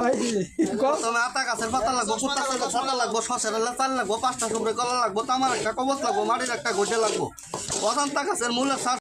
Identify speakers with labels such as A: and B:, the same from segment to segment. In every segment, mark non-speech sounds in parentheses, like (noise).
A: (laughs) আতা গাছের পাতা লাগবো কুত্তা গাছের পাতা লাগবো শসের চাল লাগবো পাঁচটা সুপড়ে কলা লাগবো তামার একটা কবচ লাগবো মাটির একটা গোটে লাগবো। অজান্তা গাছের মূলের সার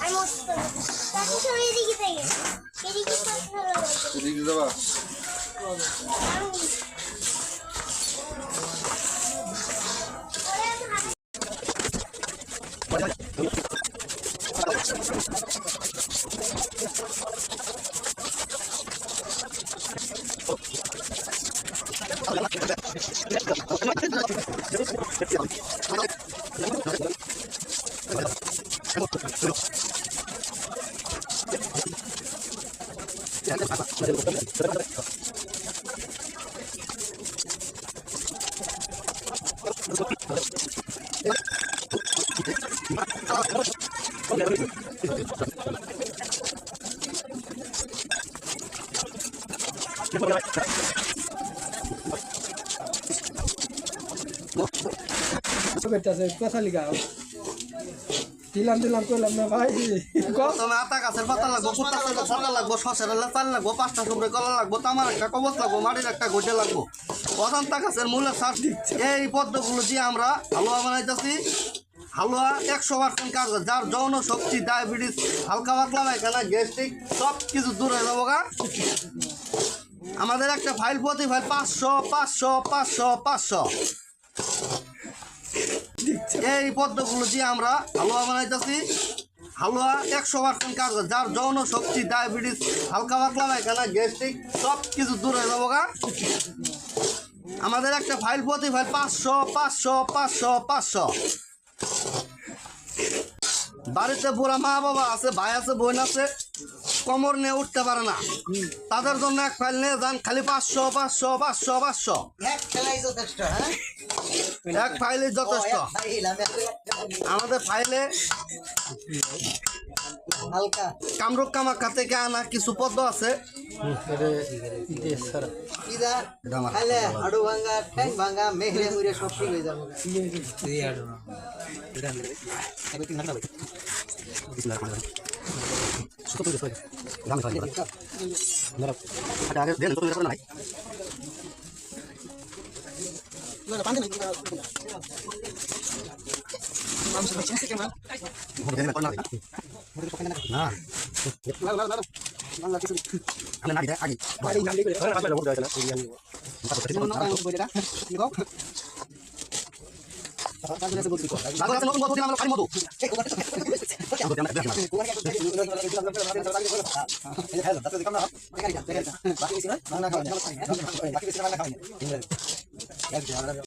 B: আমি মস্ত তাকে সবাই এদিকে থেকে এদিকে ভালো লাগে
C: এদিকে যাবা
D: কথা দিলাম দিলাম না ভাই
A: আতা গাছের পাতা লাগবো কুত্তা গাছের পাতা লাগবো শসের লাগবো, পাঁচটা সুপড়ে কলা লাগবো, তামার একটা কবচ লাগবো, মাটির একটা গোটে লাগবো। অজান্তা গাছের মূলের সার দিচ্ছে। এই পদ্মগুলো দিয়ে আমরা হালুয়া বানাইতেছি। হালুয়া, একশো পার্সেন্ট কাজ করে। যার যৌন শক্তি, ডায়াবেটিস, হালকা পাতলা পায়খানা, গ্যাস্ট্রিক, সব কিছু দূর হয়ে যাব গা আমাদের একটা ফাইল, প্রতি ফাইল পাঁচশো পাঁচশো পাঁচশো পাঁচশো এই পদ্মগুলো দিয়ে আমরা হালুয়া বানাইতেছি হালুয়া, একশো পার্সেন্ট কাজ করে। যার যৌন শক্তি, ডায়াবেটিস, হালকা পাতলা পায়খানা, গ্যাস্ট্রিক, সব কিছু দূর হয়ে যাব গা আমাদের একটা ফাইল, প্রতি ফাইল পাঁচশো পাঁচশো পাঁচশো পাঁচশো বাড়িতে বুড়া মা বাবা আছে ভাই আছে বোন আছে কমর নিয়ে উঠতে পারে না। তাদের জন্য এক ফাইল নিয়ে যান খালি পাঁচশো পাঁচশো পাঁচশো পাঁচশো।
E: এক খেলাই যথেষ্ট হ্যাঁ?
A: এক ফাইলে যথেষ্ট আমাদের ফাইলে কামরুক কামাখ্যা থেকে আনা কিছু পদ্ম আছে।
E: ইদা খাইলে (laughs) (laughs)